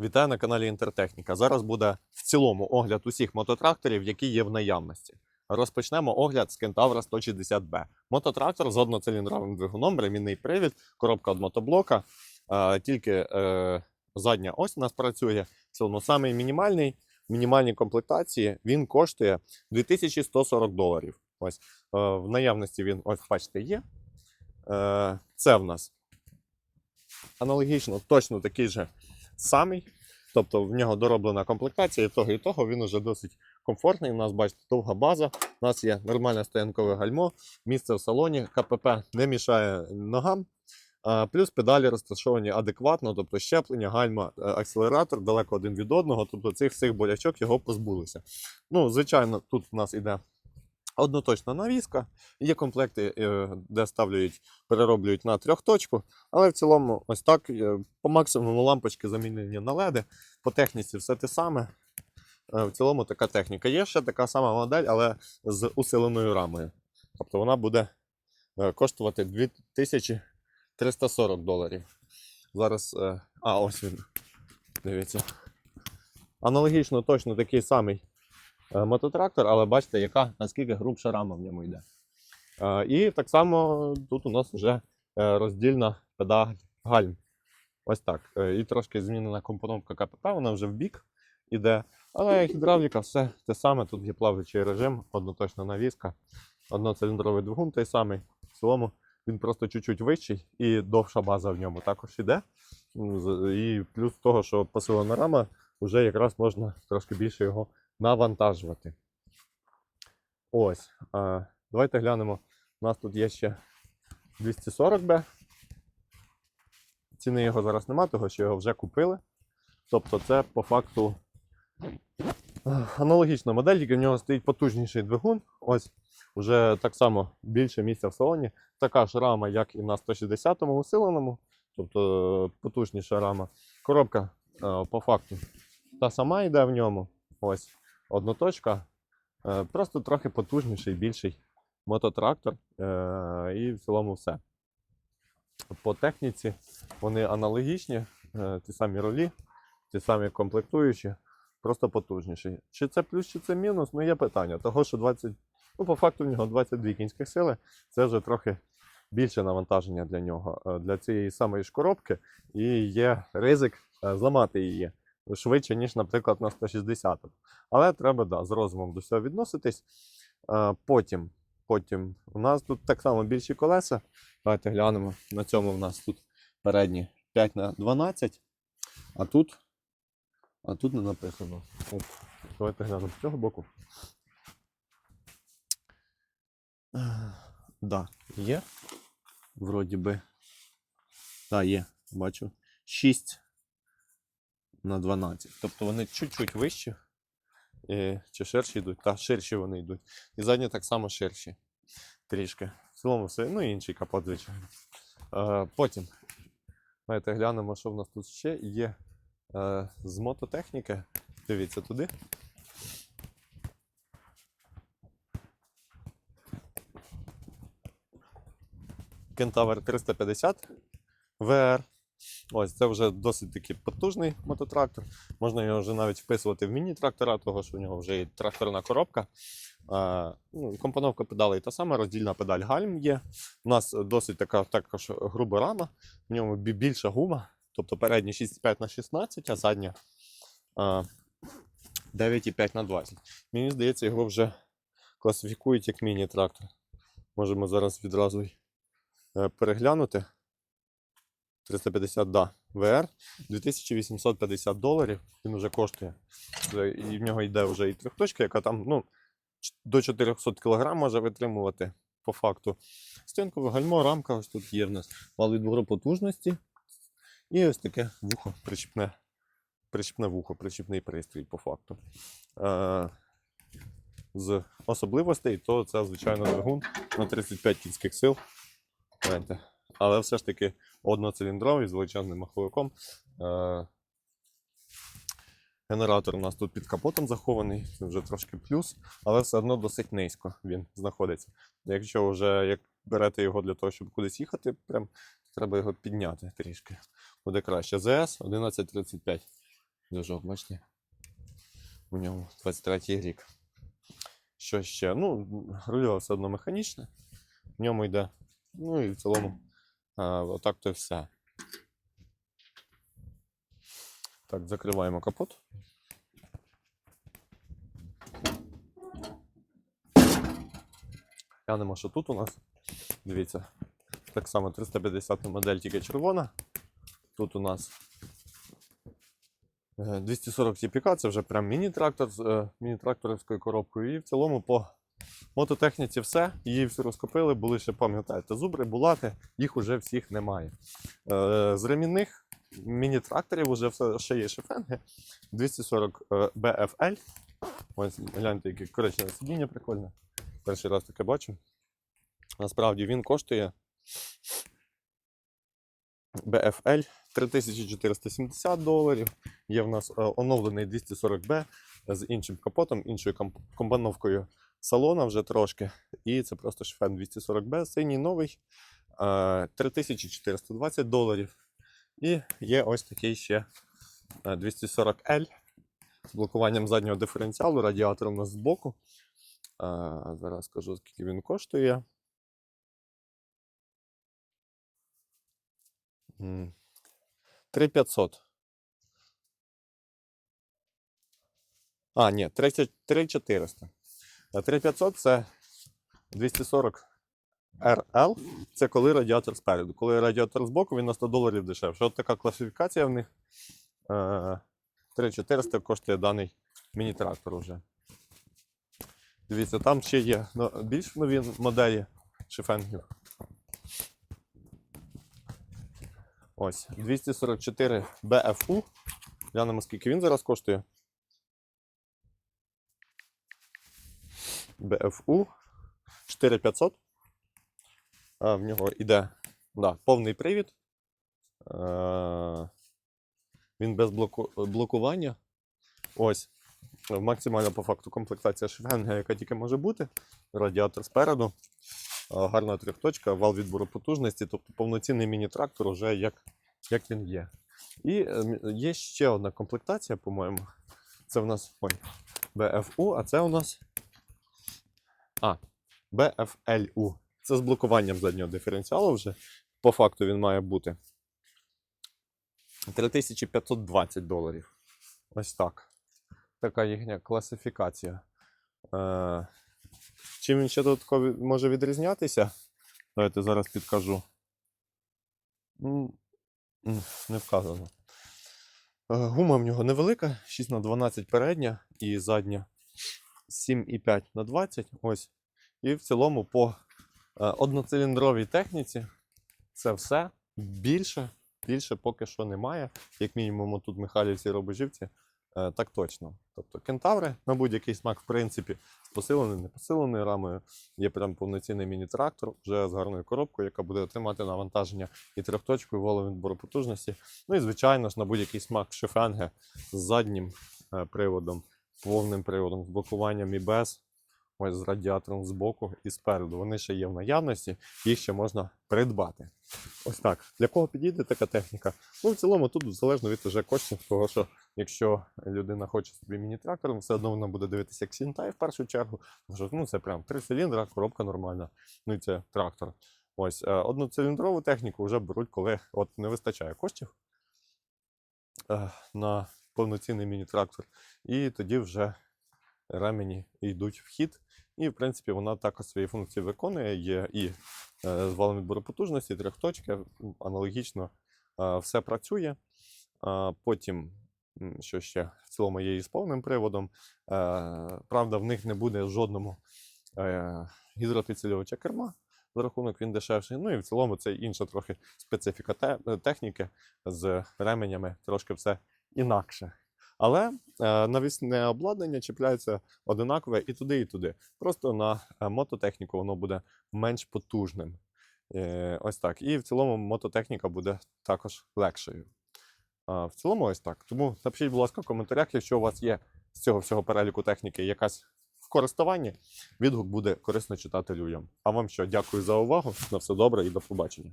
Вітаю на каналі Інтертехніка. Зараз буде в цілому огляд усіх мототракторів, які є в наявності. Розпочнемо огляд з Kentaura 160B. Мототрактор з одноциліндровим двигуном, ремінний привід, коробка від мотоблока. Тільки е, задня ось у нас працює. В цілому самий мінімальний, мінімальній комплектації він коштує 2140 доларів. Ось е, в наявності він, ось бачите, є. Е, це в нас аналогічно, точно такий же самий. Тобто в нього дороблена комплектація і того, і того. Він уже досить комфортний. У нас, бачите, довга база. У нас є нормальне стоянкове гальмо, місце в салоні, КПП не мішає ногам. Плюс педалі розташовані адекватно, тобто щеплення, гальма, е, акселератор далеко один від одного. Тобто цих всіх болячок його позбулися. Ну, звичайно, тут у нас іде одноточна навіска, є комплекти, е, де ставлюють, перероблюють на трьохточку, але в цілому, ось так, е, по максимуму лампочки замінені на LED. По техніці все те саме. Е, В цілому така техніка. Є ще така сама модель, але з усиленою рамою. Тобто вона буде коштувати 2340 доларів. Зараз. А, ось він. Дивіться. Аналогічно точно такий самий мототрактор, але бачите, яка наскільки грубша рама в ньому йде. Е, І так само тут у нас вже е, роздільна педаль гальм. Ось так. Е, І трошки змінена компоновка КПП, вона вже в бік іде. Але гідравліка все те саме. Тут є плаваючий режим, одноточна навіска, одноциліндровий двигун той самий. В цілому він просто чуть-чуть вищий і довша база в ньому також іде. І плюс того, що посилена рама, вже якраз можна трошки більше його навантажувати. Ось. Давайте глянемо. У нас тут є ще 240B. Ціни його зараз нема, того що його вже купили. Тобто це по факту аналогічна модель, тільки в нього стоїть потужніший двигун. Ось вже так само більше місця в салоні. Така ж рама, як і на 160-му усиленому, тобто потужніша рама. Коробка е, по факту та сама йде в ньому. Ось одноточка. Е, Просто трохи потужніший, більший мототрактор. е, І в цілому все. По техніці вони аналогічні, е, ті самі ролі, ті самі комплектуючі, просто потужніші. Чи це плюс, чи це мінус? Ну є питання. Того, що 20, ну по факту в нього 22 кінських сили, це вже трохи більше навантаження для нього, для цієї самої ж коробки, і є ризик зламати її швидше, ніж, наприклад, на 160. Але треба да, з розумом до цього відноситись. Е, Потім, потім у нас тут так само більші колеса. Давайте глянемо. На цьому в нас тут передні 5 на 12, а тут, а тут не написано. Оп. Давайте глянемо з цього боку. Да, є. Вроді би. Так, є, бачу. 6 на 12. Тобто вони чуть-чуть вищі. Е, чи ширші йдуть? Так, ширші вони йдуть. І задні так само ширші. Трішки. В цілому все. Ну і інший капот, звичайно. Е, потім. Давайте глянемо, що в нас тут ще є е, з мототехніки. Дивіться туди. Кентавр 350 VR. Ось це вже досить таки потужний мототрактор. Можна його вже навіть вписувати в міні-трактора, того що в нього вже є тракторна коробка. Ну, компоновка педалей та сама, роздільна педаль гальм є. У нас досить така також груба рама, в ньому більша гума, тобто передня 6,5 на 16, а задня а, 9,5 на 20. Мені здається, його вже класифікують як міні-трактор. Можемо зараз відразу е, переглянути. 350 да, VR 2850 доларів. Він вже коштує. І в нього йде вже і трьохточка, яка там ну, до 400 кг може витримувати по факту. Стінкове гальмо, рамка ось тут є в нас. Вал відбору потужності. І ось таке вухо, причіпне, причіпне вухо, причіпний пристрій по факту. Е, з особливостей, то це, звичайно, двигун на 35 кінських сил. Гляньте. Але все ж таки одноциліндровий з величезним маховиком. Е, Генератор у нас тут під капотом захований, це вже трошки плюс, але все одно досить низько він знаходиться. Якщо вже як берете його для того, щоб кудись їхати, прям треба його підняти трішки. Буде краще. ЗС 1135. Движок, бачите? У ньому 23 рік. Що ще? Ну, рульове все одно механічне. В ньому йде. Ну і в цілому отак то й все. Так, закриваємо капот. Глянемо, що тут у нас. Дивіться. Так само 350 модель, тільки червона. Тут у нас е, 240 TPK, це вже прям міні-трактор з е, міні-тракторською коробкою. І в цілому по мототехніці все. Її всю розкопили, були ще, пам'ятаєте, зубри, булати, їх уже всіх немає. Е, З ремінних міні-тракторів вже все ще є шифенги. 240 е, BFL. Ось гляньте, яке коричневе сидіння прикольне. Перший раз таке бачу. Насправді він коштує BFL 3470 доларів. Є в нас е, оновлений 240B з іншим капотом, іншою комп- комбановкою салона вже трошки. І це просто шфен 240B, синій новий е, 3420 доларів. І є ось такий ще е, 240L з блокуванням заднього диференціалу, радіатором у нас збоку. Зараз скажу, скільки він коштує. М, 3500. А, ні, 30 3400. А 3500 це 240 RL. Це коли радіатор спереду. Коли радіатор збоку, він на 100 доларів дешевше. От така класифікація в них. Е, 3400 коштує даний міні-трактор вже. Дивіться, там ще є ну, більш нові моделі шифенгів. Ось, 244 BFU. Глянемо, скільки він зараз коштує. BFU 4500. А, в нього йде да, повний привід. Він без блоку, блокування. Ось. Максимальна по факту комплектація шифенга, яка тільки може бути. Радіатор спереду, гарна трьохточка, вал відбору потужності, тобто повноцінний міні-трактор вже як, як він є. І е, є ще одна комплектація, по-моєму. Це в нас ой, BFU, а це у нас. А, BFLU. Це з блокуванням заднього диференціалу вже. По факту він має бути 3520 доларів. Ось так така їхня класифікація. Е, чим він ще додатково може відрізнятися? Давайте зараз підкажу. Не вказано. Е, Гума в нього невелика, 6 на 12 передня і задня 7,5 на 20. Ось. І в цілому по е, одноциліндровій техніці це все. Більше, більше поки що немає. Як мінімум, тут Михайлівці Робожівці Е, Так точно. Тобто кентаври на будь-який смак, в принципі, з посиленою, не посиленою рамою. Є прям повноцінний міні-трактор вже з гарною коробкою, яка буде отримати навантаження і трьохточкою волом відбору потужності. Ну і звичайно ж на будь-який смак шифенги з заднім е, приводом, повним приводом, з блокуванням і без. Ось з радіатором збоку і спереду. Вони ще є в наявності, їх ще можна придбати. Ось так. Для кого підійде така техніка? Ну, в цілому, тут залежно від уже коштів, того що якщо людина хоче собі міні-трактор, все одно вона буде дивитися як Сінтай в першу чергу. Тому що ну, це прям три циліндра, коробка нормальна. Ну і це трактор. Ось е, одноциліндрову техніку вже беруть, коли от не вистачає коштів е, на повноцінний міні-трактор. І тоді вже ремені йдуть в хід. І, в принципі, вона також свої функції виконує. Є і е, з валом відбору потужності, трьохточки, аналогічно е, все працює. Потім, що ще, в цілому є і з повним приводом. Е, Правда, в них не буде в жодному гідропідсилювача керма. За рахунок він дешевший. Ну і в цілому це інша трохи специфіка техніки з ременями, трошки все інакше. Але е, навісне обладнання чіпляється одинакове і туди, і туди. Просто на е, мототехніку воно буде менш потужним. Е, ось так. І в цілому мототехніка буде також легшою. В цілому, ось так. Тому напишіть, будь ласка, в коментарях, якщо у вас є з цього всього переліку техніки якась в користуванні, відгук буде корисно читати людям. А вам що, дякую за увагу. На все добре і до побачення.